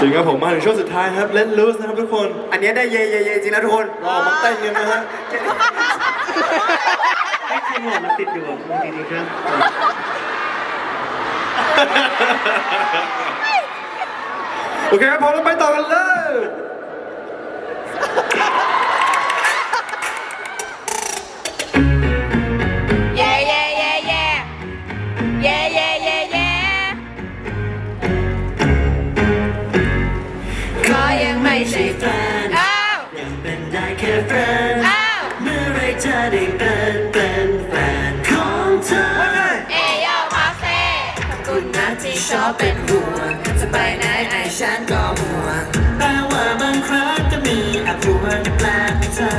จริงครับผมมาถึงช่วงสุดท้ายครับเล่นลูสนะครับทุกคนอันเนี้ยได้เย่เย่เย่จริงนะทุกคนรอมาเต้นกันนะฮะไม่จริงหรอมันติดอยู่อะมันติดอยู่ครับโอเคครับพร้อมแล้วไปต่อกันเลย ยังไม่ใช่แฟนอ้าวยังเป็นได้แค่แฟนอ้าวเมื่อไรจะได้เป็นเป็นแฟนของเธอเอยโยมาเซ่ขอบคุณนะที่ชอบเป็นห่วงจะไปไหนไอ้ฉันก็ห่วงแต่ว่าบางครั้งก็มีแอบห่วงแปลกเธอ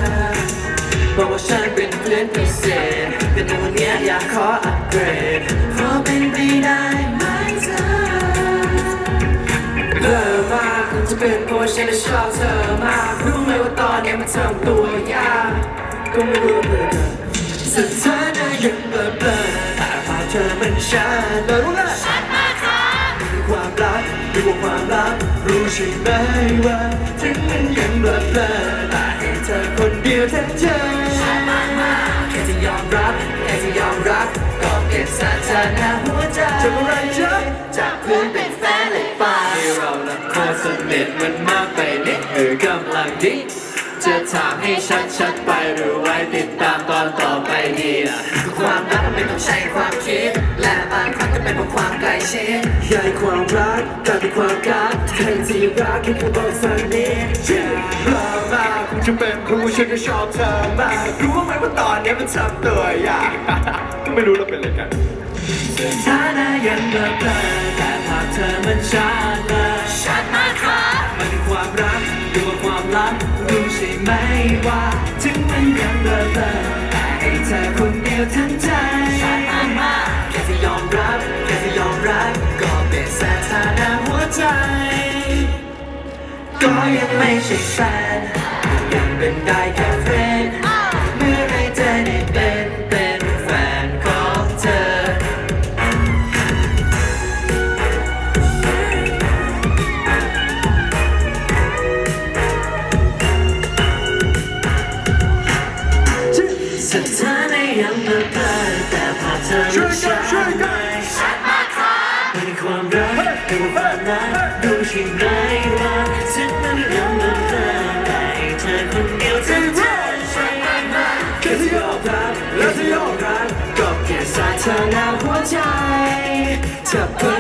บอกว่าฉันเป็นเพื่อนพิเศษแต่ในวันเนี้ยอยากขออัปเกรดขอเป็นไปได้ เป็นเพราะว่าฉันชอบเธอมาก รู้ไหมว่าตอนนี้มันทำตัวยากก็ไม่รู้เหมือนกันสถานะยังเบลอเบลอแต่ภาพเธอมันชัดเลยรู้เลยชัดมากค่ะคือความรักคือความรักรู้ใช่ไหมว่า ถึงมันยังเบลอเบลอแต่ให้เธอคนเดียวแท้ใจ ละโคตรสนิทมันมากไปนิดเออกำลังดี จะถามให้ชัดๆไปหรือไว้ติดตามตอนต่อไปดีอะความรักมันไม่ต้องใช้ความคิด และบางครั้งก็เป็นเพราะความใกล้ชิดใหญ่ความรักกลายเป็นความกักแทนที่รักแค่คือบอกสักนิด Yeah รักมากคงจะเป็นเพราะว่าฉันก็ชอบเธอมากรู้ไหมว่าตอนเนี้ยมันทำตัวยากไม่รู้เราเป็นอะไรกันสถานะยังเบลอๆแต่ภาพเธอมันชัดเลย ลับรู้ใช่ไหมว่า ถึงมันยังเบลอๆแต่ให้เธอคนเดียวทั้งใจชัดมากแค่จะยอมรับแค่จะยอมรับก็เป็นสถานะหัวใจ ก็ยังไม่ใช่แฟนยังเป็นได้แค่ ช่วยกันช่วยกันชัดมาครับเป็นความรักเป็นความรักดูใช่ไหมว่าฉันมันยังเบลอๆแต่ให้เธอคนเดียวทั้งใจใช่ไหมแค่จะยอมรับและจะยอมรับก็แค่สาธานะหัวใจจะเพิ่